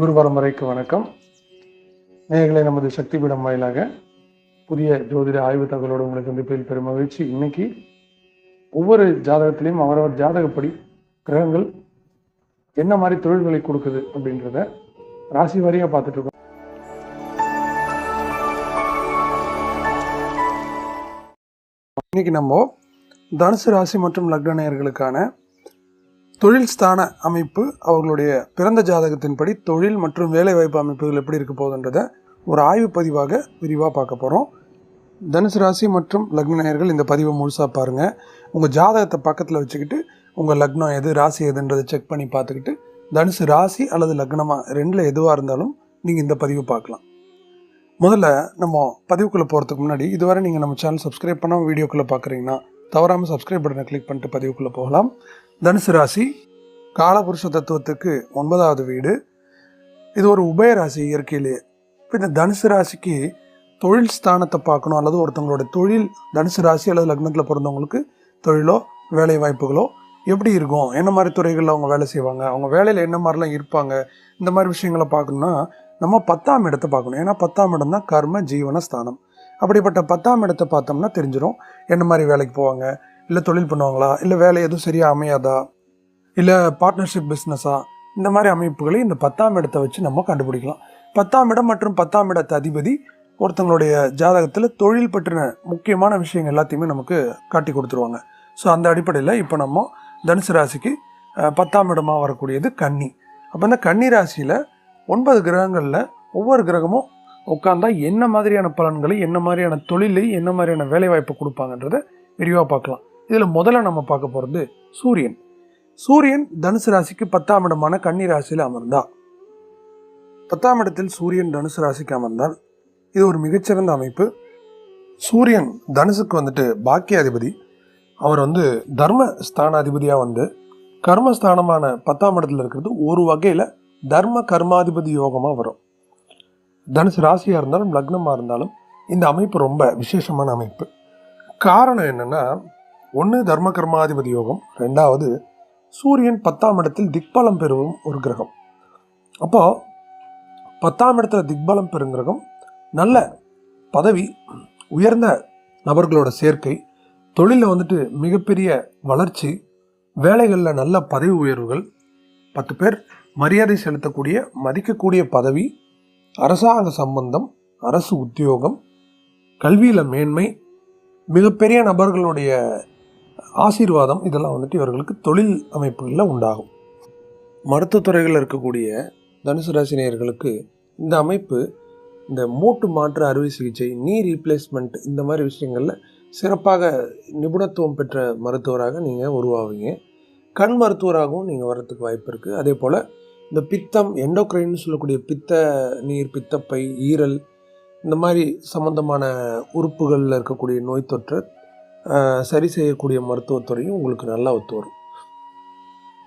குரு பரம்பரைக்கு வணக்கம். நேர்களை நமது சக்தி பீடம் வாயிலாக புதிய ஜோதிட ஆய்வு தகவலோடு உங்களை சந்திப்பதில் பெரும் மகிழ்ச்சி. இன்னைக்கு ஒவ்வொரு ஜாதகத்திலையும் அவரவர் ஜாதகப்படி கிரகங்கள் என்ன மாதிரி தொழில்களை கொடுக்குது அப்படின்றத ராசி வாரியாக பார்த்துட்டு இருக்கோம். இன்னைக்கு நம்ம தனுசு ராசி மற்றும் லக்ன நேயர்களுக்கான தொழில் ஸ்தான அமைப்பு அவர்களுடைய பிறந்த ஜாதகத்தின்படி தொழில் மற்றும் வேலைவாய்ப்பு அமைப்புகள் எப்படி இருக்க போகுதுன்றதை ஒரு ஆய்வு பதிவாக விரிவாக பார்க்க போகிறோம் தனுசு ராசி மற்றும் லக்னநேயர்கள் இந்த பதிவை முழுசாக பாருங்கள் உங்கள் ஜாதகத்தை பக்கத்தில் வச்சுக்கிட்டு உங்கள் லக்னம் எது ராசி எதுன்றதை செக் பண்ணி பார்த்துக்கிட்டு தனுசு ராசி அல்லது லக்னமாக ரெண்டில் எதுவாக இருந்தாலும் நீங்கள் இந்த பதிவை பார்க்கலாம். முதல்ல நம்ம பதிவுக்குள்ளே போகிறதுக்கு முன்னாடி இதுவரை நீங்கள் நம்ம சேனல் சப்ஸ்கிரைப் பண்ணாமல் வீடியோக்குள்ளே பார்க்குறீங்கன்னா தவறாமல் சப்ஸ்கிரைப் பட்டனை கிளிக் பண்ணிட்டு பதிவுக்குள்ளே போகலாம். தனுசு ராசி காலபுருஷ தத்துவத்துக்கு ஒன்பதாவது வீடு. இது ஒரு உபயராசி இயற்கையிலேயே இப்போ இந்த தனுசு ராசிக்கு தொழில் ஸ்தானத்தை பார்க்கணும் அல்லது ஒருத்தவங்களோட தொழில் தனுசு ராசி அல்லது லக்னத்தில் பிறந்தவங்களுக்கு தொழிலோ வேலை வாய்ப்புகளோ எப்படி இருக்கும்? என்ன மாதிரி துறைகளில் அவங்க வேலை செய்வாங்க? அவங்க வேலையில் என்ன மாதிரிலாம் இருப்பாங்க? இந்த மாதிரி விஷயங்களை பார்க்கணுன்னா நம்ம பத்தாம் இடத்தை பார்க்கணும். ஏன்னா பத்தாம் இடம் தான் கர்ம ஜீவன ஸ்தானம். அப்படிப்பட்ட பத்தாம் இடத்தை பார்த்தோம்னா தெரிஞ்சிடும் என்ன மாதிரி வேலைக்கு போவாங்க? இல்லை தொழில் பண்ணுவாங்களா? இல்லை வேலை எதுவும் சரியாக அமையாதா? இல்லை பார்ட்னர்ஷிப் பிஸ்னஸா இந்த மாதிரி அமைப்புகளை இந்த பத்தாம் இடத்தை வச்சு நம்ம கண்டுபிடிக்கலாம். பத்தாம் இடம் மற்றும் பத்தாம் இடத்து அதிபதி ஒருத்தங்களுடைய ஜாதகத்தில் தொழில் பற்றின முக்கியமான விஷயங்கள் எல்லாத்தையுமே நமக்கு காட்டி கொடுத்துருவாங்க. ஸோ அந்த அடிப்படையில் இப்போ நம்ம தனுசு ராசிக்கு பத்தாம் இடமாக வரக்கூடியது கன்னி. அப்போ இந்த கன்னி ராசியில் ஒன்பது கிரகங்களில் ஒவ்வொரு கிரகமும் உட்காந்தா என்ன மாதிரியான பலன்களை என்ன மாதிரியான தொழிலை என்ன மாதிரியான வேலைவாய்ப்பு கொடுப்பாங்கன்றத விரிவாக பார்க்கலாம். இதில் முதல்ல நம்ம பார்க்க போகிறது சூரியன். சூரியன் தனுசு ராசிக்கு பத்தாம் இடமான கன்னி ராசியில் அமர்ந்தா. பத்தாம் இடத்தில் சூரியன் தனுசு ராசிக்கு அமர்ந்தால் இது ஒரு மிகச்சிறந்த அமைப்பு. சூரியன் தனுசுக்கு வந்துட்டு பாக்கியாதிபதி. அவர் வந்து தர்ம ஸ்தானாதிபதியாக வந்து கர்மஸ்தானமான பத்தாம் இடத்துல இருக்கிறது ஒரு வகையில் தர்ம கர்மாதிபதி யோகமாக வரும். தனுசு ராசியாக இருந்தாலும் லக்னமாக இருந்தாலும் இந்த அமைப்பு ரொம்ப விசேஷமான அமைப்பு. காரணம் என்னென்னா ஒன்று தர்ம கர்மாதிபதி யோகம் ரெண்டாவது சூரியன் பத்தாம் இடத்தில் திக்பலம் பெறும் ஒரு கிரகம். அப்போ பத்தாம் இடத்துல திக்பலம் பெறும் கிரகம் நல்ல பதவி உயர்ந்த நபர்களோட சேர்க்கை தொழிலில் வந்துட்டு மிகப்பெரிய வளர்ச்சி வேலைகளில் நல்ல பதவி உயர்வுகள் பத்து பேர் மரியாதை செலுத்தக்கூடிய மதிக்கக்கூடிய பதவி அரசாங்க சம்பந்தம் அரசு உத்தியோகம் கல்வியில் மேன்மை மிகப்பெரிய நபர்களுடைய ஆசீர்வாதம் இதெல்லாம் வந்துட்டு இவர்களுக்கு தொழில் அமைப்புகளில் உண்டாகும். மருத்துவத்துறைகளில் இருக்கக்கூடிய தனுசு ராசினியர்களுக்கு இந்த அமைப்பு இந்த மூட்டு மாற்று அறுவை சிகிச்சை நீ ரீப்ளேஸ்மெண்ட் இந்த மாதிரி விஷயங்களில் சிறப்பாக நிபுணத்துவம் பெற்ற மருத்துவராக நீங்கள் உருவாவீங்க. கண் மருத்துவராகவும் நீங்கள் வர்றதுக்கு வாய்ப்பு இருக்குது அதே போல் இந்த பித்தம் எண்டோக்ரைன்னு சொல்லக்கூடிய பித்த நீர் பித்தப்பை ஈரல் இந்த மாதிரி சம்மந்தமான உறுப்புகளில் இருக்கக்கூடிய நோய் தொற்று சரி செய்யக்கூடிய மருத்துவத்துறையும் உங்களுக்கு நல்லா ஒத்து வரும்.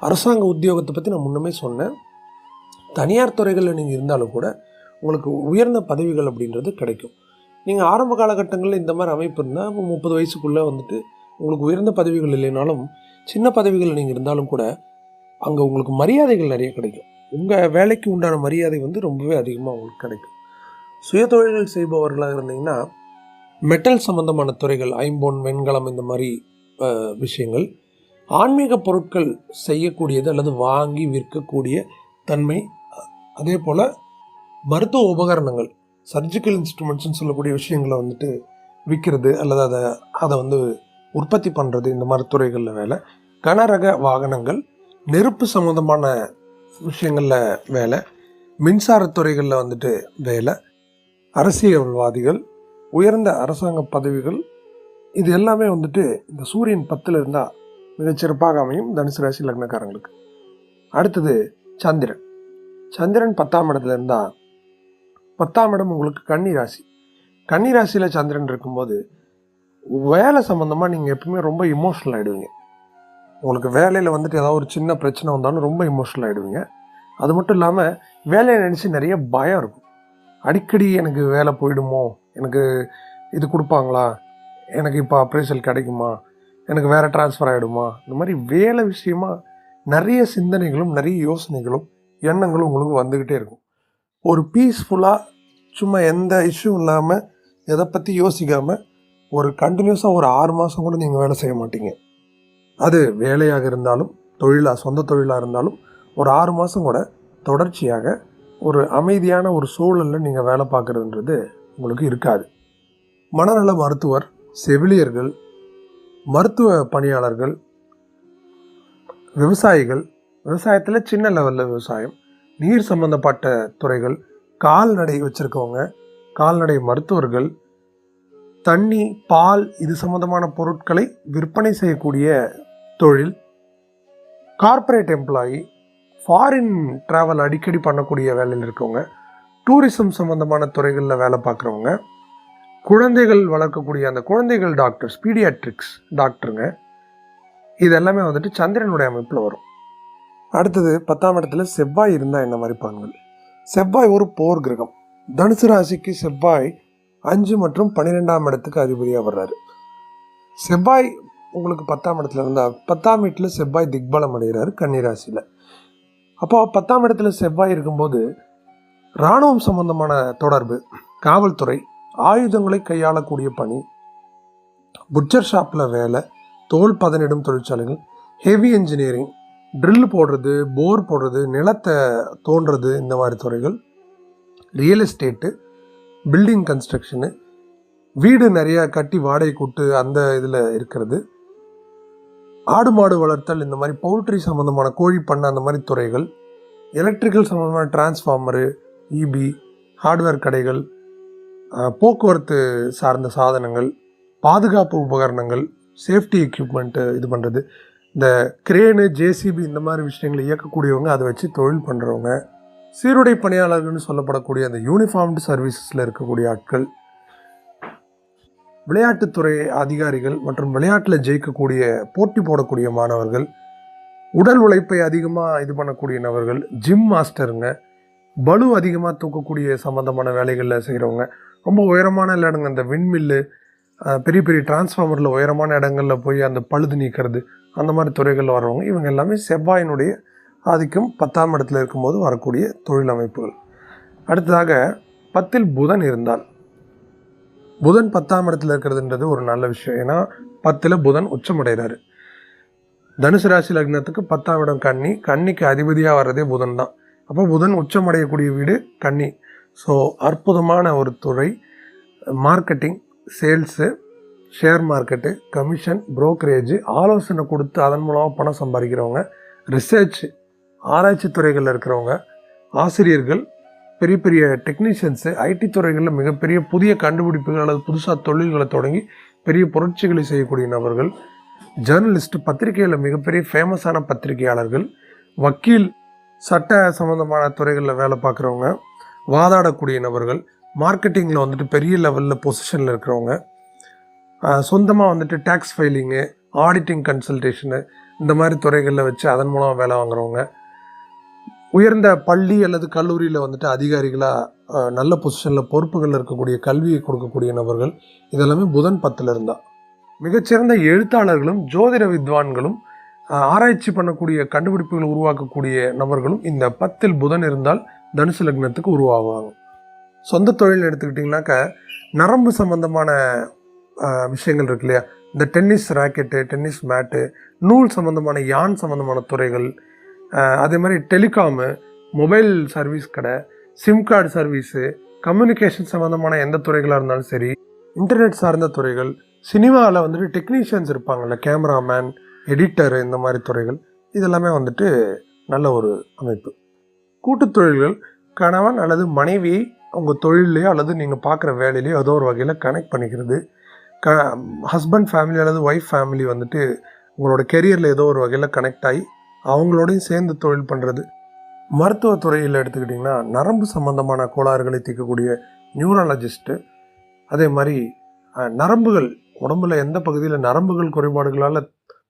அரசாங்க உத்தியோகத்தை பற்றி நான் முன்னமே சொன்னேன். தனியார் துறைகளில் நீங்கள் இருந்தாலும் கூட உங்களுக்கு உயர்ந்த பதவிகள் அப்படின்றது கிடைக்கும். நீங்கள் ஆரம்ப காலகட்டங்களில் இந்த மாதிரி அமைப்பு இருந்தால் முப்பது வயசுக்குள்ளே வந்துட்டு உங்களுக்கு உயர்ந்த பதவிகள் இல்லைனாலும் சின்ன பதவிகள் நீங்கள் இருந்தாலும் கூட அங்கே உங்களுக்கு மரியாதைகள் நிறைய கிடைக்கும். உங்கள் வேலைக்கு உண்டான மரியாதை வந்து ரொம்பவே அதிகமாக உங்களுக்கு கிடைக்கும். சுயதொழில்கள் செய்பவர்களாக இருந்தீங்கன்னா மெட்டல் சம்பந்தமான துறைகள் ஐம்பொன் வெண்கலம் இந்த மாதிரி விஷயங்கள் ஆன்மீக பொருட்கள் செய்யக்கூடியது அல்லது வாங்கி விற்கக்கூடிய தன்மை அதே போல் மருத்துவ உபகரணங்கள் சர்ஜிக்கல் இன்ஸ்ட்ருமெண்ட்ஸ்னு சொல்லக்கூடிய விஷயங்களை வந்துட்டு விற்கிறது அல்லது அதை அதை வந்து உற்பத்தி பண்ணுறது இந்த மாதிரி துறைகளில் வேலை. கனரக வாகனங்கள் நெருப்பு சம்மந்தமான விஷயங்களில் வேலை. மின்சாரத் துறைகளில் வந்துட்டு வேலை. அரசியல்வாதிகள் உயர்ந்த அரசாங்க பதவிகள் இது எல்லாமே வந்துட்டு இந்த சூரியன் பத்தில் இருந்தால் மிகச்சிறப்பாக அமையும் தனுசு ராசி லக்னக்காரங்களுக்கு. அடுத்தது சந்திரன். சந்திரன் பத்தாம் இடத்துல இருந்தால் பத்தாம் இடம் உங்களுக்கு கன்னி ராசி. கன்னி ராசியில் சந்திரன் இருக்கும்போது வேலை சம்மந்தமாக நீங்கள் எப்பவுமே ரொம்ப இமோஷனல் ஆகிடுவீங்க உங்களுக்கு வேலையில் வந்துட்டு ஏதாவது ஒரு சின்ன பிரச்சனை வந்தாலும் ரொம்ப இமோஷனல் ஆகிடுவீங்க அது மட்டும் இல்லாமல் வேலையை நினச்சி நிறைய பயம் இருக்கும். அடிக்கடி எனக்கு வேலை போயிடுமோ? எனக்கு இது கொடுப்பாங்களா? எனக்கு இப்போ அப்ரைசல் கிடைக்குமா? எனக்கு வேறு ட்ரான்ஸ்ஃபர் ஆகிடுமா இந்த மாதிரி வேலை விஷயமா நிறைய சிந்தனைகளும் நிறைய யோசனைகளும் எண்ணங்களும் உங்களுக்கு வந்துக்கிட்டே இருக்கும். ஒரு பீஸ்ஃபுல்லாக சும்மா எந்த இஷ்யூ இல்லாமல் எதை பற்றி யோசிக்காமல் ஒரு கண்டினியூஸாக ஒரு ஆறு மாதம் கூட நீங்கள் வேலை செய்ய மாட்டீங்க. அது வேலையாக இருந்தாலும் தொழிலாக சொந்த தொழிலாக இருந்தாலும் ஒரு ஆறு மாதம் கூட தொடர்ச்சியாக ஒரு அமைதியான ஒரு சூழலில் நீங்கள் வேலை பார்க்குறதுன்றது உங்களுக்கு இருக்காது. மனநல மருத்துவர் செவிலியர்கள் மருத்துவ பணியாளர்கள் விவசாயிகள் விவசாயத்தில் சின்ன லெவலில் விவசாயம் நீர் சம்பந்தப்பட்ட துறைகள் கால்நடை வச்சுருக்கவங்க கால்நடை மருத்துவர்கள் தண்ணி பால் இது சம்பந்தமான பொருட்களை விற்பனை செய்யக்கூடிய தொழில் கார்ப்பரேட் எம்ப்ளாயி ஃபாரின் ட்ராவல் அடிக்கடி பண்ணக்கூடிய வேலையில் இருக்கவங்க டூரிசம் சம்பந்தமான துறைகளில் வேலை பார்க்குறவங்க குழந்தைகள் வளர்க்கக்கூடிய அந்த குழந்தைகள் டாக்டர்ஸ் பீடியாட்ரிக்ஸ் டாக்டருங்க இது எல்லாமே வந்துட்டு சந்திரனுடைய அமைப்பில் வரும். அடுத்தது பத்தாம் இடத்துல செவ்வாய் இருந்தால் என்ன மாதிரி பலன்கள் செவ்வாய் ஒரு போர் கிரகம். தனுசு ராசிக்கு செவ்வாய் அஞ்சு மற்றும் பன்னிரெண்டாம் இடத்துக்கு அதிபதியாக வர்றாரு. செவ்வாய் உங்களுக்கு பத்தாம் இடத்துல இருந்தால் பத்தாம் வீட்டில் செவ்வாய் திக்பலம் அடைகிறாரு கன்னிராசியில் அப்போ பத்தாம் இடத்துல செவ்வாய் இருக்கும்போது இராணுவம் சம்பந்தமான தொடர்பு காவல்துறை ஆயுதங்களை கையாளக்கூடிய பணி புட்சர் ஷாப்பில் வேலை தோல் பதனிடும் தொழிற்சாலைகள் ஹெவி இன்ஜினியரிங் ட்ரில் போடுறது போர் போடுறது நிலத்தை தோன்றது இந்த மாதிரி துறைகள் ரியல் எஸ்டேட்டு பில்டிங் கன்ஸ்ட்ரக்ஷனு வீடு நிறையா கட்டி வாடகை கூட்டு அந்த இதில் இருக்கிறது. ஆடு மாடு வளர்த்தல் இந்த மாதிரி பவுல்ட்ரி சம்மந்தமான கோழி பண்ணை அந்த மாதிரி துறைகள் எலக்ட்ரிக்கல் சம்மந்தமான டிரான்ஸ்ஃபார்மரு இபி ஹார்ட்வேர் கடைகள் போக்குவரத்து சார்ந்த சாதனங்கள் பாதுகாப்பு உபகரணங்கள் சேஃப்டி எக்யூப்மெண்ட்டு இது பண்ணுறது இந்த கிரேனு ஜேசிபி இந்த மாதிரி விஷயங்களை இயக்கக்கூடியவங்க அதை வச்சு தொழில் பண்ணுறவங்க சீருடை பணியாளர்கள்னு சொல்லப்படக்கூடிய அந்த யூனிஃபார்ம்டு சர்வீசஸில் இருக்கக்கூடிய ஆட்கள் விளையாட்டுத்துறை அதிகாரிகள் மற்றும் விளையாட்டில் ஜெயிக்கக்கூடிய போட்டி போடக்கூடிய மாணவர்கள் உடல் உழைப்பை அதிகமாக இது பண்ணக்கூடிய நபர்கள் ஜிம் மாஸ்டருங்க பலு அதிகமாக தூக்கக்கூடிய சம்மந்தமான வேலைகளில் செய்கிறவங்க ரொம்ப உயரமான இடங்க இந்த விண்மில்லு பெரிய பெரிய டிரான்ஸ்ஃபார்மரில் உயரமான இடங்களில் போய் அந்த பழுது நீக்கிறது அந்த மாதிரி துறைகளில் வரவங்க இவங்க எல்லாமே செவ்வாயினுடைய ஆதிக்கம் பத்தாம் இடத்துல இருக்கும்போது வரக்கூடிய தொழில் அமைப்புகள். அடுத்ததாக பத்தில் புதன் இருந்தால். புதன் பத்தாம் இடத்துல இருக்கிறதுன்றது ஒரு நல்ல விஷயம். ஏன்னா பத்தில் புதன் உச்சமடைகிறாரு தனுசு ராசி லக்னத்துக்கு பத்தாம் இடம் கன்னி. கன்னிக்கு அதிபதியாக வர்றதே புதன் தான். அப்போ புதன் உச்சமடையக்கூடிய வீடு கன்னி. ஸோ அற்புதமான ஒரு துறை. Marketing sales share market commission brokerage ஆலோசனை கொடுத்து அதன் மூலமாக பணம் சம்பாதிக்கிறவங்க ரிசர்ச் ஆராய்ச்சி துறைகளில் இருக்கிறவங்க ஆசிரியர்கள் பெரிய பெரிய டெக்னீஷியன்ஸு ஐடி துறைகளில் மிகப்பெரிய புதிய கண்டுபிடிப்புகள் அல்லது புதுசாக தொழில்களை தொடங்கி பெரிய புரட்சிகளை செய்யக்கூடிய நபர்கள் ஜேர்னலிஸ்ட் பத்திரிகையில் மிகப்பெரிய ஃபேமஸான பத்திரிகையாளர்கள் வக்கீல் சட்ட சம்மந்தமான துறைகளில் வேலை பார்க்குறவங்க வாதாடக்கூடிய நபர்கள் மார்க்கெட்டிங்கில் வந்துட்டு பெரிய லெவலில் பொசிஷனில் இருக்கிறவங்க சொந்தமாக வந்துட்டு டேக்ஸ் ஃபைலிங்கு ஆடிட்டிங் கன்சல்டேஷனு இந்த மாதிரி துறைகளில் வச்சு அதன் மூலமாக வேலை வாங்குறவங்க உயர்ந்த பள்ளி அல்லது கல்லூரியில் வந்துட்டு அதிகாரிகளாக நல்ல பொசிஷனில் பொறுப்புகளில் இருக்கக்கூடிய கல்வியை கொடுக்கக்கூடிய நபர்கள் இதெல்லாமே புதன் பத்தில் இருந்தால் மிகச்சிறந்த எழுத்தாளர்களும் ஜோதிட வித்வான்களும் ஆராய்ச்சி பண்ணக்கூடிய கண்டுபிடிப்புகளை உருவாக்கக்கூடிய நபர்களும் இந்த பத்தில் புதன் இருந்தால் தனுசு லக்னத்துக்கு உருவாகுவாங்க சொந்த தொழில் எடுத்துக்கிட்டிங்கனாக்க நரம்பு சம்பந்தமான விஷயங்கள் இருக்கு இல்லையா? இந்த டென்னிஸ் ராக்கெட்டு டென்னிஸ் மேட்டு நூல் சம்மந்தமான யான் சம்மந்தமான துறைகள் அதே மாதிரி டெலிகாமு மொபைல் சர்வீஸ் கடை சிம் கார்டு சர்வீஸு கம்யூனிகேஷன் சம்மந்தமான எந்த துறைகளாக இருந்தாலும் சரி இன்டர்நெட் சார்ந்த துறைகள் சினிமாவில் வந்துட்டு டெக்னீஷியன்ஸ் இருப்பாங்கல்ல கேமராமேன் எடிட்டர் இந்த மாதிரி துறைகள் இதெல்லாமே வந்துட்டு நல்ல ஒரு அமைப்பு. கூட்டுத் தொழில்கள் கணவன் அல்லது மனைவியை உங்கள் தொழிலையோ அல்லது நீங்கள் பார்க்குற வேலையிலையோ ஏதோ ஒரு வகையில் கனெக்ட் பண்ணிக்கிறது. க ஹஸ்பண்ட் ஃபேமிலி அல்லது ஒய்ஃப் ஃபேமிலி வந்துட்டு உங்களோட கெரியரில் ஏதோ ஒரு வகையில் கனெக்ட் ஆகி அவங்களோடையும் சேர்ந்து தொழில் பண்ணுறது மருத்துவத்துறையில் எடுத்துக்கிட்டிங்கன்னா நரம்பு சம்பந்தமான கோளாறுகளை தீர்க்கக்கூடிய நியூரலஜிஸ்ட்டு அதே மாதிரி நரம்புகள் உடம்புல எந்த பகுதியில் நரம்புகள் குறைபாடுகளால்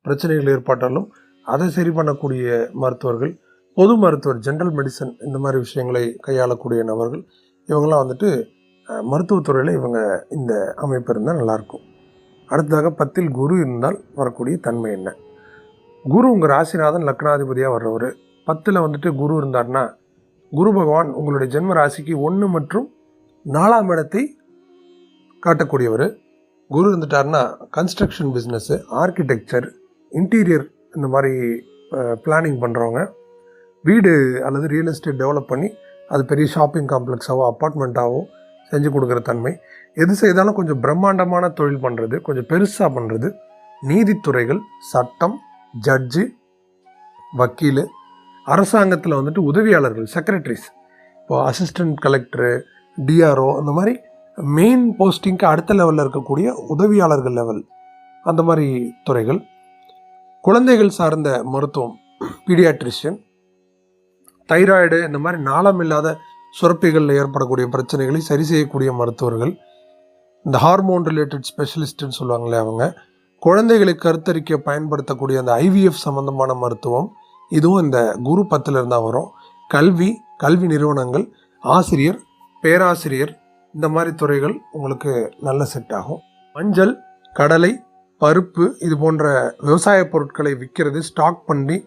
பிரச்சனைகள் ஏற்பட்டாலும் அதை சரி பண்ணக்கூடிய மருத்துவர்கள் பொது மருத்துவர் ஜென்ரல் மெடிசன் இந்த மாதிரி விஷயங்களை கையாளக்கூடிய நபர்கள் இவங்கெல்லாம் வந்துட்டு மருத்துவத்துறையில் இவங்க இந்த அமைப்பு இருந்தால் நல்லாயிருக்கும் அடுத்ததாக பத்தில் குரு இருந்தால் வரக்கூடிய தன்மை என்ன? குரு உங்கள் ராசிநாதன் லக்னாதிபதியாக வர்றவர். பத்தில் வந்துட்டு குரு இருந்தார்னா குரு பகவான் உங்களுடைய ஜென்ம ராசிக்கு ஒன்று மற்றும் நாலாம் இடத்தை காட்டக்கூடியவர். குரு இருந்துட்டார்னா கன்ஸ்ட்ரக்ஷன் பிஸ்னஸ்ஸு ஆர்கிடெக்சர் இன்டீரியர் இந்த மாதிரி பிளானிங் பண்ணுறவங்க வீடு அல்லது ரியல் எஸ்டேட் டெவலப் பண்ணி அது பெரிய ஷாப்பிங் காம்ப்ளெக்ஸாவோ அப்பார்ட்மெண்ட்டாவோ செஞ்சு கொடுக்குற தன்மை. எது செய்தாலும் கொஞ்சம் பிரம்மாண்டமான தொழில் பண்ணுறது கொஞ்சம் பெருசாக பண்ணுறது நீதித்துறைகள் சட்டம் ஜட்ஜு வக்கீல் அரசாங்கத்தில் வந்துட்டு உதவியாளர்கள் செக்ரட்டரிஸ் இப்போ அசிஸ்டன்ட் கலெக்டரு டிஆர்ஓ அந்த மாதிரி மெயின் போஸ்டிங்க்கு அடுத்த லெவலில் இருக்கக்கூடிய உதவியாளர்கள் லெவல் அந்த மாதிரி துறைகள். குழந்தைகள் சார்ந்த மருத்துவம் பீடியாட்ரிஷியன் தைராய்டு இந்த மாதிரி நாளம் இல்லாத சுரப்பிகளில் ஏற்படக்கூடிய பிரச்சனைகளை சரி செய்யக்கூடிய மருத்துவர்கள் இந்த ஹார்மோன் ரிலேட்டட் ஸ்பெஷலிஸ்ட்னு சொல்லுவாங்களே அவங்க குழந்தைகளை கருத்தரிக்க பயன்படுத்தக்கூடிய அந்த ஐவிஎஃப் சம்மந்தமான மருத்துவம் இதுவும் இந்த குரு பத்தில் இருந்தால் வரும். கல்வி கல்வி நிறுவனங்கள் ஆசிரியர் பேராசிரியர் இந்த மாதிரி துறைகள் உங்களுக்கு நல்ல செட் ஆகும். மஞ்சள் கடலை பருப்பு இது போன்ற விவசாய பொருட்களை விற்கிறது ஸ்டாக் பண்ணி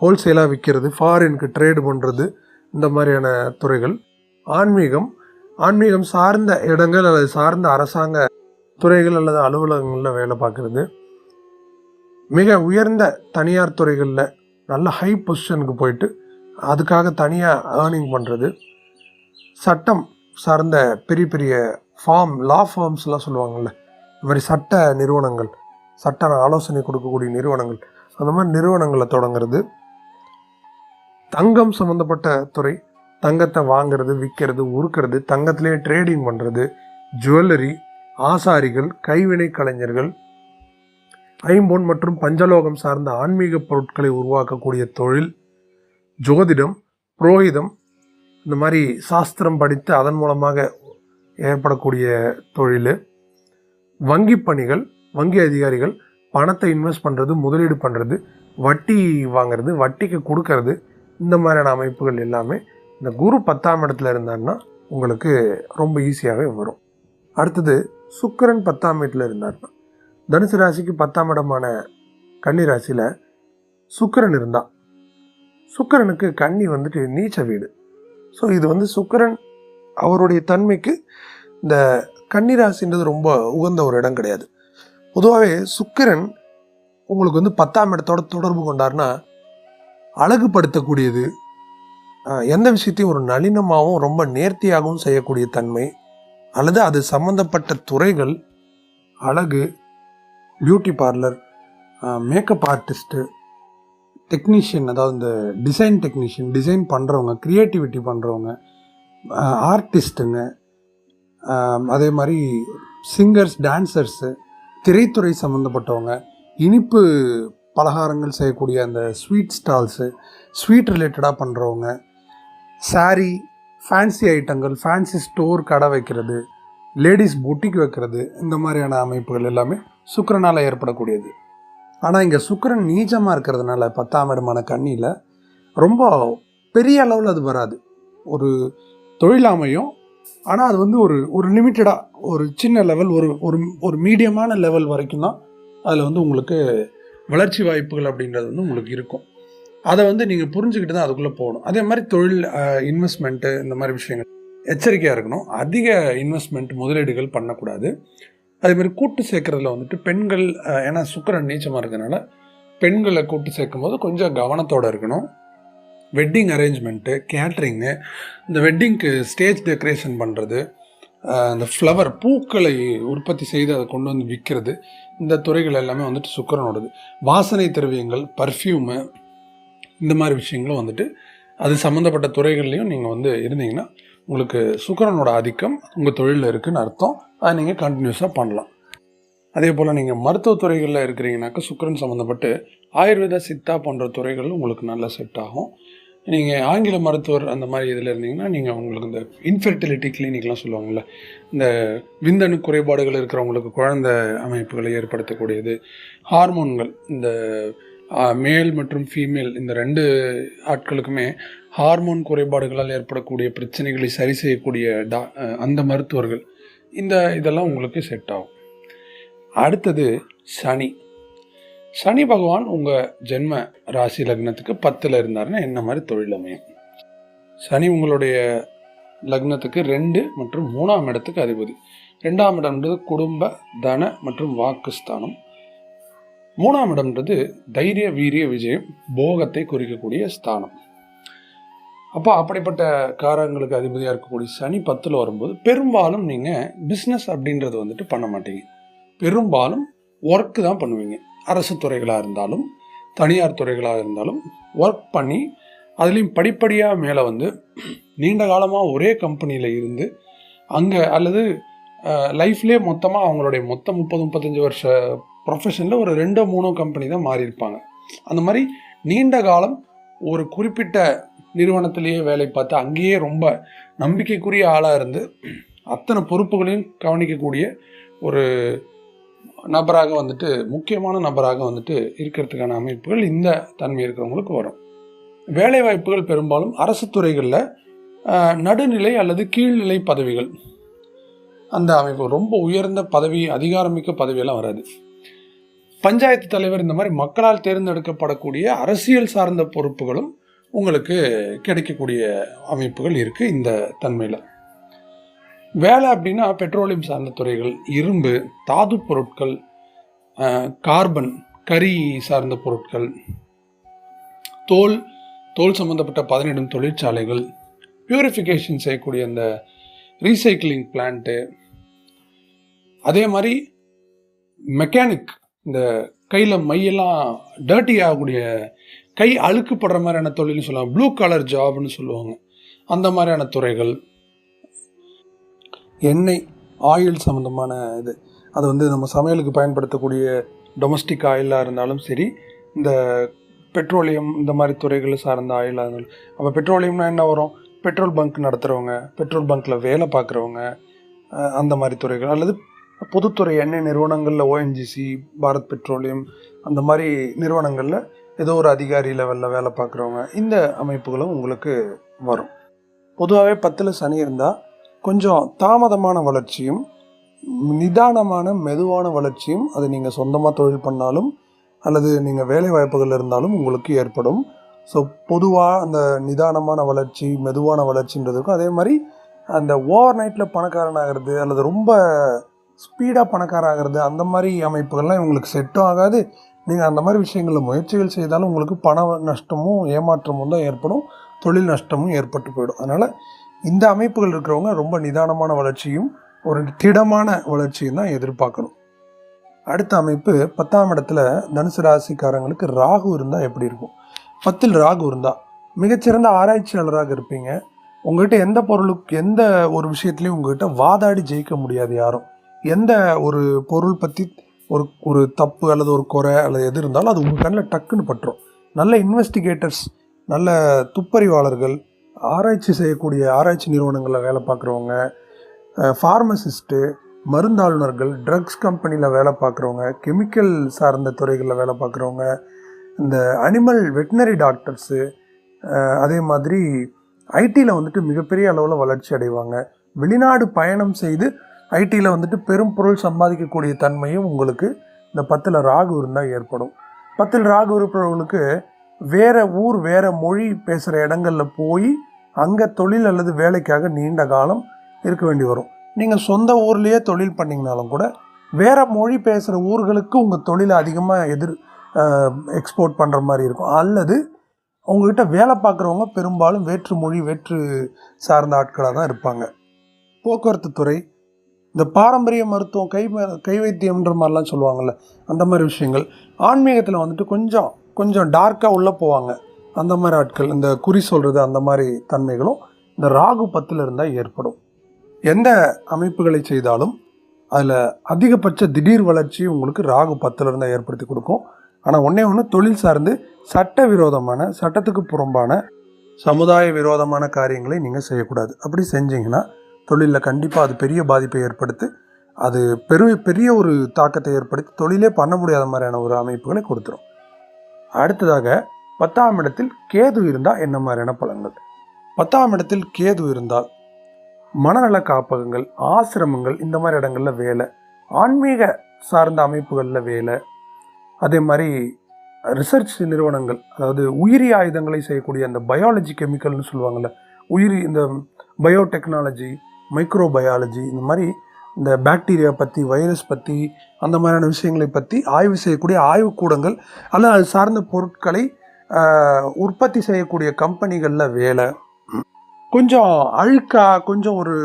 ஹோல்சேலாக விற்கிறது ஃபாரினுக்கு ட்ரேடு பண்ணுறது இந்த மாதிரியான துறைகள். ஆன்மீகம் ஆன்மீகம் சார்ந்த இடங்கள் அல்லது சார்ந்த அரசாங்க துறைகள் அல்லது அலுவலகங்களில் வேலை பார்க்குறது. மிக உயர்ந்த தனியார் துறைகளில் நல்ல ஹை பொசிஷனுக்கு போயிட்டு அதுக்காக தனியாக ஏர்னிங் பண்ணுறது சட்டம் சார்ந்த பெரிய பெரிய ஃபார்ம் லா ஃபார்ம்ஸ்லாம் சொல்லுவாங்கள்ல இது மாதிரி சட்ட நிறுவனங்கள். சட்ட ஆலோசனை கொடுக்கக்கூடிய நிறுவனங்கள். அந்த மாதிரி நிறுவனங்களை தொடங்குறது. தங்கம் சம்மந்தப்பட்ட துறை தங்கத்தை வாங்கிறது விற்கிறது உருக்கிறது தங்கத்திலே ட்ரேடிங் பண்ணுறது ஜுவல்லரி ஆசாரிகள் கைவினை கலைஞர்கள் ஐம்பொன் மற்றும் பஞ்சலோகம் சார்ந்த ஆன்மீக பொருட்களை உருவாக்கக்கூடிய தொழில் ஜோதிடம் புரோகிதம் இந்த மாதிரி சாஸ்திரம் படித்து அதன் மூலமாக ஏற்படக்கூடிய தொழில் வங்கி பணிகள் வங்கி அதிகாரிகள் பணத்தை இன்வெஸ்ட் பண்ணுறது முதலீடு பண்ணுறது வட்டி வாங்குறது வட்டிக்கு கொடுக்கறது இந்த மாதிரியான அமைப்புகள் எல்லாமே இந்த குரு பத்தாம் இடத்துல இருந்தாருன்னா உங்களுக்கு ரொம்ப ஈஸியாகவே வரும். அடுத்தது சுக்கிரன் பத்தாம் வீட்டில் இருந்தார்னா தனுசு ராசிக்கு பத்தாம் இடமான கன்னி ராசியில் சுக்கரன் இருந்தால் சுக்கிரனுக்கு கன்னி வந்துட்டு நீச்ச வீடு. ஸோ இது வந்து சுக்கிரன் அவருடைய தன்மைக்கு இந்த கன்னிராசின்றது ரொம்ப உகந்த ஒரு இடம் கிடையாது. பொதுவாகவே சுக்கிரன் உங்களுக்கு வந்து பத்தாம் இடத்தோட தொடர்பு கொண்டார்னா அழகுபடுத்தக்கூடியது. எந்த விஷயத்தையும் ஒரு நளினமாகவும் ரொம்ப நேர்த்தியாகவும் செய்யக்கூடிய தன்மை அல்லது அது சம்மந்தப்பட்ட துறைகள் அழகு beauty parlour makeup artist technician அதாவது இந்த டிசைன் டெக்னீஷியன் டிசைன் பண்ணுறவங்க க்ரியேட்டிவிட்டி பண்ணுறவங்க ஆர்டிஸ்ட்டுங்க அதே மாதிரி சிங்கர்ஸ் டான்சர்ஸு திரைத்துறை சம்மந்தப்பட்டவங்க இனிப்பு பலகாரங்கள் செய்யக்கூடிய அந்த ஸ்வீட் ஸ்டால்ஸு ஸ்வீட் ரிலேட்டடாக பண்ணுறவங்க saree ஃபேன்சி ஐட்டங்கள் ஃபேன்சி ஸ்டோர் கடை வைக்கிறது லேடிஸ் பொட்டிக் வைக்கிறது இந்த மாதிரியான அமைப்புகள் எல்லாமே சுக்கரனால் ஏற்படக்கூடியது. ஆனால் இங்கே சுக்கரன் நீச்சமாக இருக்கிறதுனால பத்தாம் இடமான கண்ணியில் ரொம்ப பெரிய அளவில் அது வராது. ஒரு தொழிலாமையும் ஆனால் அது வந்து ஒரு ஒரு லிமிட்டடாக ஒரு சின்ன லெவல் ஒரு ஒரு ஒரு மீடியமான லெவல் வரைக்கும் தான் அதில் வந்து உங்களுக்கு வளர்ச்சி வாய்ப்புகள் அப்படின்றது வந்து உங்களுக்கு இருக்கும். அதை வந்து நீங்கள் புரிஞ்சுக்கிட்டு தான் அதுக்குள்ளே போகணும். அதே மாதிரி தொழில் இன்வெஸ்ட்மெண்ட்டு இந்த மாதிரி விஷயங்கள் எச்சரிக்கையாக இருக்கணும். அதிக இன்வெஸ்ட்மெண்ட் முதலீடுகள் பண்ணக்கூடாது. அதேமாதிரி கூட்டு சேர்க்குறதுல வந்துட்டு பெண்கள் ஏன்னா சுக்கரன் நீச்சமாக இருக்கிறதுனால பெண்களை கூட்டு சேர்க்கும் போது கொஞ்சம் கவனத்தோடு இருக்கணும். வெட்டிங் அரேஞ்ச்மெண்ட்டு கேட்ரிங்கு இந்த வெட்டிங்க்கு ஸ்டேஜ் டெக்கரேஷன் பண்ணுறது அந்த ஃப்ளவர் பூக்களை உற்பத்தி செய்து அதை கொண்டு வந்து விற்கிறது இந்த துறைகள் எல்லாமே வந்துட்டு சுக்கரனோடது. வாசனை திரவியங்கள் பர்ஃப்யூமு இந்த மாதிரி விஷயங்களும் வந்துட்டு அது சம்மந்தப்பட்ட துறைகள்லையும் நீங்கள் வந்து இருந்தீங்கன்னா உங்களுக்கு சுக்கரனோட ஆதிக்கம் உங்கள் தொழிலில் இருக்குன்னு அர்த்தம். அதை நீங்கள் கண்டினியூஸாக பண்ணலாம். அதே போல் நீங்கள் மருத்துவ துறைகளில் இருக்கிறீங்கனாக்கா சுக்கரன் சம்மந்தப்பட்டு ஆயுர்வேத சித்தா போன்ற துறைகள் உங்களுக்கு நல்லா செட் ஆகும். நீங்கள் ஆங்கில மருத்துவர் அந்த மாதிரி இதில் இருந்தீங்கன்னா நீங்கள் உங்களுக்கு இந்த இன்ஃபெர்டிலிட்டி கிளினிக்லாம் சொல்லுவாங்கள்ல இந்த விந்தணு குறைபாடுகள் இருக்கிறவங்களுக்கு குழந்தை அமைப்புகளை ஏற்படுத்தக்கூடியது ஹார்மோன்கள் இந்த மேல் மற்றும் ஃபீமேல் இந்த ரெண்டு ஆட்களுக்குமே ஹார்மோன் குறைபாடுகளால் ஏற்படக்கூடிய பிரச்சனைகளை சரி செய்யக்கூடிய டா அந்த மருத்துவர்கள் இந்த இதெல்லாம் உங்களுக்கு செட் ஆகும். அடுத்தது சனி. சனி பகவான் உங்கள் ஜென்ம ராசி லக்னத்துக்கு பத்தில் இருந்தாருன்னா என்ன மாதிரி தொழில் அமையும்? சனி உங்களுடைய லக்னத்துக்கு ரெண்டு மற்றும் மூணாம் இடத்துக்கு அதிபதி. ரெண்டாம் இடம்ன்றது குடும்ப தன மற்றும் வாக்குஸ்தானம். மூணாம் இடம்ன்றது தைரிய வீரிய விஜயம் போகத்தை குறிக்கக்கூடிய ஸ்தானம். அப்போ அப்படிப்பட்ட காரங்களுக்கு அதிபதியாக இருக்கக்கூடிய சனி பத்தில் வரும்போது பெரும்பாலும் நீங்கள் பிஸ்னஸ் அப்படின்றது வந்துட்டு பண்ண மாட்டீங்க. பெரும்பாலும் ஒர்க்கு தான் பண்ணுவீங்க. அரசு துறைகளாக இருந்தாலும் தனியார் துறைகளாக இருந்தாலும் ஒர்க் பண்ணி அதுலேயும் படிப்படியாக மேலே வந்து நீண்ட காலமாக ஒரே கம்பெனியில் இருந்து அங்கே அல்லது லைஃப்லேயே மொத்தமாக அவங்களுடைய மொத்த முப்பது முப்பத்தஞ்சு வருஷ ப்ரொஃபஷனில் ஒரு ரெண்டோ மூணோ கம்பெனி தான் மாறியிருப்பாங்க. அந்த மாதிரி நீண்ட காலம் ஒரு குறிப்பிட்ட நிறுவனத்திலேயே வேலை பார்த்து அங்கேயே ரொம்ப நம்பிக்கைக்குரிய ஆளாக இருந்து அத்தனை பொறுப்புகளையும் கவனிக்கக்கூடிய ஒரு நபராக வந்துட்டு முக்கியமான நபராக வந்துட்டு இருக்கிறதுக்கான அமைப்புகள் இந்த தன்மை இருக்கிறவங்களுக்கு வரும். வேலை வாய்ப்புகள் பெரும்பாலும் அரசு துறைகளில் நடுநிலை அல்லது கீழ்நிலை பதவிகள். அந்த அமைப்பு ரொம்ப உயர்ந்த பதவி அதிகாரமிக்க பதவியெல்லாம் வராது. பஞ்சாயத்து தலைவர் இந்த மாதிரி மக்களால் தேர்ந்தெடுக்கப்படக்கூடிய அரசியல் சார்ந்த பொறுப்புகளும் உங்களுக்கு கிடைக்கக்கூடிய அமைப்புகள் இருக்குது இந்த தன்மையில். வேலை அப்படின்னா பெட்ரோலியம் சார்ந்த துறைகள் இரும்பு தாது பொருட்கள் கார்பன் கரி சார்ந்த பொருட்கள் தோல் தோல் சம்பந்தப்பட்ட பதனிடும் தொழிற்சாலைகள் பியூரிஃபிகேஷன் செய்யக்கூடிய அந்த ரீசைக்கிளிங் பிளான்ட்டு அதே மாதிரி மெக்கானிக் இந்த கையில் மையெல்லாம் டர்ட்டி ஆகக்கூடிய கை அழுக்குப்படுற மாதிரியான தொழில்னு சொல்லுவாங்க ப்ளூ கலர் ஜாப்னு சொல்லுவாங்க. அந்த மாதிரியான துறைகள். எண்ணெய் ஆயில் சம்மந்தமான இது. அது வந்து நம்ம சமையலுக்கு பயன்படுத்தக்கூடிய டொமஸ்டிக் ஆயிலாக இருந்தாலும் சரி இந்த பெட்ரோலியம் இந்த மாதிரி துறைகள் சார்ந்த ஆயிலாக இருந்தாலும் அப்போ பெட்ரோலியம்னா என்ன வரும்? பெட்ரோல் பங்க் நடத்துகிறவங்க பெட்ரோல் பங்க்கில் வேலை பார்க்குறவங்க அந்த மாதிரி துறைகள். அல்லது பொதுத்துறை எண்ணெய் நிறுவனங்களில் ஓஎன்ஜிசி பாரத் பெட்ரோலியம் அந்த மாதிரி நிறுவனங்களில் ஏதோ ஒரு அதிகாரி லெவலில் வேலை பார்க்குறவங்க இந்த அமைப்புகளும் உங்களுக்கு வரும். பொதுவாகவே பத்தில் சனி இருந்தால் கொஞ்சம் தாமதமான வளர்ச்சியும் நிதானமான மெதுவான வளர்ச்சியும் அது நீங்கள் சொந்தமாக தொழில் பண்ணாலும் அல்லது நீங்கள் வேலை வாய்ப்புகள் இருந்தாலும் உங்களுக்கு ஏற்படும். ஸோ பொதுவாக அந்த நிதானமான வளர்ச்சி மெதுவான வளர்ச்சின்றதுக்கும் அதே மாதிரி அந்த ஓவர் நைட்டில் பணக்காரனாகிறது அல்லது ரொம்ப ஸ்பீடாக பணக்காராகிறது அந்த மாதிரி அமைப்புகள்லாம் உங்களுக்கு செட்டும் ஆகாது. நீங்கள் அந்த மாதிரி விஷயங்களில் முயற்சிகள் செய்தாலும் உங்களுக்கு பண நஷ்டமும் ஏமாற்றமும் தான் ஏற்படும். தொழில் நஷ்டமும் ஏற்பட்டு போயிடும். அதனால் இந்த அமைப்புகள் இருக்கிறவங்க ரொம்ப நிதானமான வளர்ச்சியும் ஒரு திடமான வளர்ச்சியும் தான் எதிர்பார்க்கணும். அடுத்த அமைப்பு பத்தாம் இடத்துல தனுசு ராசிக்காரங்களுக்கு ராகு இருந்தால் எப்படி இருக்கும்? பத்தில் ராகு இருந்தால் மிகச்சிறந்த ஆராய்ச்சியாளராக இருப்பீங்க. உங்கள்கிட்ட எந்த பொருளுக்கு எந்த ஒரு விஷயத்துலையும் உங்கள்கிட்ட வாதாடி ஜெயிக்க முடியாது யாரும். எந்த ஒரு பொருள் பற்றி ஒரு ஒரு தப்பு அல்லது ஒரு குறை அல்லது எது இருந்தாலும் அது உங்கள் கண்ணில் டக்குன்னு பட்டுரும். நல்ல இன்வெஸ்டிகேட்டர்ஸ் நல்ல துப்பறிவாளர்கள் ஆராய்ச்சி செய்யக்கூடிய ஆராய்ச்சி நிறுவனங்களில் வேலை பார்க்குறவங்க ஃபார்மசிஸ்ட்டு மருந்தாளுநர்கள் ட்ரக்ஸ் கம்பெனியில் வேலை பார்க்குறவங்க கெமிக்கல் சார்ந்த துறைகளில் வேலை பார்க்குறவங்க இந்த அனிமல் வெட்டினரி டாக்டர்ஸு அதே மாதிரி ஐடியில் வந்துட்டு மிகப்பெரிய அளவில் வளர்ச்சி அடைவாங்க. வெளிநாடு பயணம் செய்து ஐடியில் வந்துட்டு பெரும் பொருள் சம்பாதிக்கக்கூடிய தன்மையும் உங்களுக்கு இந்த பத்தில் ராகு இருந்தால் ஏற்படும். பத்தில் ராகு இருப்பவர்களுக்கு வேற ஊர் வேற மொழி பேசுகிற இடங்களில் போய் அங்கே தொழில் அல்லது வேலைக்காக நீண்ட காலம் இருக்க வேண்டி வரும். நீங்கள் சொந்த ஊர்லேயே தொழில் பண்ணிங்கனாலும் கூட வேற மொழி பேசுகிற ஊர்களுக்கு உங்கள் தொழிலை அதிகமாக எதிர் எக்ஸ்போர்ட் பண்ணுற மாதிரி இருக்கும். அல்லது உங்ககிட்ட வேலை பார்க்குறவங்க பெரும்பாலும் வேற்று மொழி வேற்று சார்ந்த ஆட்களாக தான் இருப்பாங்க. போக்குவரத்து துறை இந்த பாரம்பரிய மருத்துவம் கை ம- கை வைத்தியம்ன்ற மாதிரிலாம் சொல்லுவாங்கள்ல அந்த மாதிரி விஷயங்கள். ஆன்மீகத்தில் வந்துட்டு கொஞ்சம் கொஞ்சம் டார்க்காக உள்ளே போவாங்க. அந்த மாதிரி ஆட்கள் இந்த குறி சொல்கிறது அந்த மாதிரி தன்மைகளும் இந்த ராகு பத்தில் இருந்தால் ஏற்படும். எந்த அமைப்புகளை செய்தாலும் அதில் அதிகபட்ச திடீர் வளர்ச்சி உங்களுக்கு ராகு பத்தில் இருந்தால் ஏற்படுத்தி கொடுக்கும். ஆனால் ஒன்றே ஒன்று தொழில் சார்ந்து சட்ட விரோதமான சட்டத்துக்கு புறம்பான சமுதாய விரோதமான காரியங்களை நீங்கள் செய்யக்கூடாது. அப்படி செஞ்சீங்கன்னா தொழிலில் கண்டிப்பாக அது பெரிய பாதிப்பை ஏற்படுத்தி அது பெரு பெரிய ஒரு தாக்கத்தை ஏற்படுத்தி தொழிலே பண்ண முடியாத மாதிரியான ஒரு அமைப்புகளை கொடுத்துரும். அடுத்ததாக பத்தாம் இடத்தில் கேது இருந்தால் என்ன மாதிரியான பலன்கள்? பத்தாம் இடத்தில் கேது இருந்தால் மனநல காப்பகங்கள் ஆசிரமங்கள் இந்த மாதிரி இடங்களில் வேலை ஆன்மீக சார்ந்த அமைப்புகளில் வேலை அதே மாதிரி ரிசர்ச் நிறுவனங்கள் அதாவது உயிரி ஆயுதங்களை செய்யக்கூடிய அந்த பயாலஜி கெமிக்கல்னு சொல்லுவாங்கள்ல உயிரி இந்த பயோடெக்னாலஜி மைக்ரோபயாலஜி இந்த மாதிரி இந்த பாக்டீரியா பற்றி வைரஸ் பற்றி அந்த மாதிரியான விஷயங்களை பற்றி ஆய்வு செய்யக்கூடிய ஆய்வுக்கூடங்கள் அல்லது அது சார்ந்த பொருட்களை உற்பத்தி செய்யக்கூடிய கம்பெனிகளில் வேலை. கொஞ்சம் அழுக்கா கொஞ்சம் ஒரு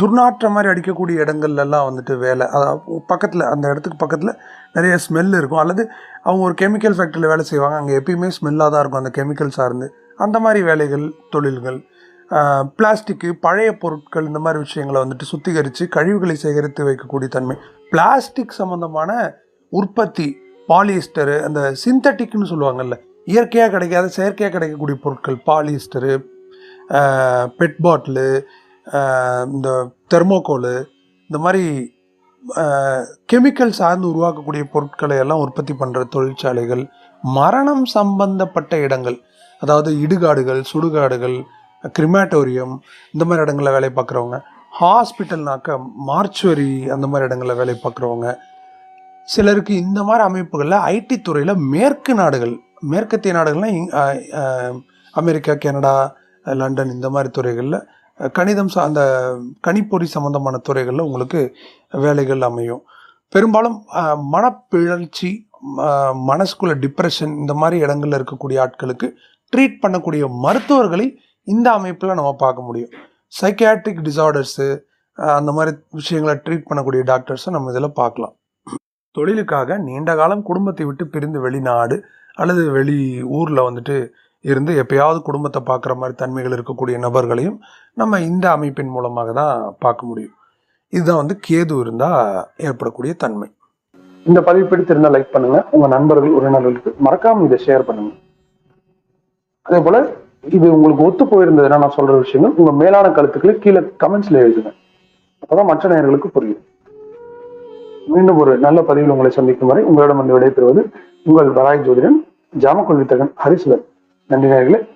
துர்நாற்றம் மாதிரி அடிக்கக்கூடிய இடங்கள்லாம் வந்துட்டு வேலை. அதாவது பக்கத்தில் அந்த இடத்துக்கு பக்கத்தில் நிறைய ஸ்மெல் இருக்கும். அல்லது அவங்க ஒரு கெமிக்கல் ஃபேக்டரியில் வேலை செய்வாங்க. அங்கே எப்பயுமே ஸ்மெல்லாக தான் இருக்கும். அந்த கெமிக்கல் சார்ந்து அந்த மாதிரி வேலைகள் தொழில்கள். பிளாஸ்டிக்கு பழைய பொருட்கள் இந்த மாதிரி விஷயங்களை வந்துட்டு சுத்திகரித்து கழிவுகளை சேகரித்து வைக்கக்கூடிய தன்மை. பிளாஸ்டிக் சம்மந்தமான உற்பத்தி பாலிஸ்டரு அந்த சிந்தட்டிக்னு சொல்லுவாங்கல்ல இயற்கையாக கிடைக்காத செயற்கையாக கிடைக்கக்கூடிய பொருட்கள் பாலிஸ்டரு பெட் பாட்டிலு இந்த தெர்மோகோலு இந்த மாதிரி கெமிக்கல் சார்ந்து உருவாக்கக்கூடிய பொருட்களை எல்லாம் உற்பத்தி பண்ணுற தொழிற்சாலைகள் மரணம் சம்பந்தப்பட்ட இடங்கள் அதாவது இடுகாடுகள் சுடுகாடுகள் கிரிமேட்டோரியம் இந்த மாதிரி இடங்களில் வேலை பார்க்குறவங்க. ஹாஸ்பிட்டல்னாக்க மார்ச்சுவரி அந்த மாதிரி இடங்களில் வேலை பார்க்குறவங்க. சிலருக்கு இந்த மாதிரி அமைப்புகளில் ஐடி துறையில் மேற்கு நாடுகள் மேற்கத்திய நாடுகள்லாம் இங்- அமெரிக்கா கனடா லண்டன் இந்த மாதிரி துறைகளில் கணிதம் சா அந்த கணிப்பொறி சம்பந்தமான துறைகளில் உங்களுக்கு வேலைகள் அமையும். பெரும்பாலும் மனப்பிழற்சி மனசுக்குள்ள டிப்ரெஷன் இந்த மாதிரி இடங்கள்ல இருக்கக்கூடிய ஆட்களுக்கு ட்ரீட் பண்ணக்கூடிய மருத்துவர்களை இந்த அமைப்பில் நம்ம பார்க்க முடியும். சைக்கியாட்ரிக் டிசார்டர்ஸு அந்த மாதிரி விஷயங்களை ட்ரீட் பண்ணக்கூடிய டாக்டர்ஸை நம்ம இதில் பார்க்கலாம். தொழிலுக்காக நீண்ட காலம் குடும்பத்தை விட்டு பிரிந்து வெளிநாடு அல்லது வெளி ஊரில் வந்துட்டு இருந்து எப்பயாவது குடும்பத்தை பார்க்குற மாதிரி தன்மைகள் இருக்கக்கூடிய நபர்களையும் நம்ம இந்த அமைப்பின் மூலமாக தான் பார்க்க முடியும். இதுதான் வந்து கேது இருந்தால் ஏற்படக்கூடிய தன்மை. இந்த பதிவு பிடித்திருந்தால் லைக் பண்ணுங்க. உங்க நண்பர்கள் உறவினர்களுக்கு மறக்காமல் இதை ஷேர் பண்ணுங்க. அதே போல இது உங்களுக்கு ஒத்து போயிருந்ததுன்னா நான் சொல்ற விஷயங்கள் உங்க மேலான கருத்துக்களை கீழே கமெண்ட்ஸ்ல எழுதுங்க. அப்பதான் மற்ற நேயர்களுக்கு புரியும். மீண்டும் ஒரு நல்ல பதிவில் உங்களை சந்திக்கும் வரை உங்களிடம் வந்து விடைபெறுவது உங்கள் வராய் ஜோதிடன் ஜாமக்கொள்வித்தகன் ஹரிசுதன். நன்றி நேயர்களே.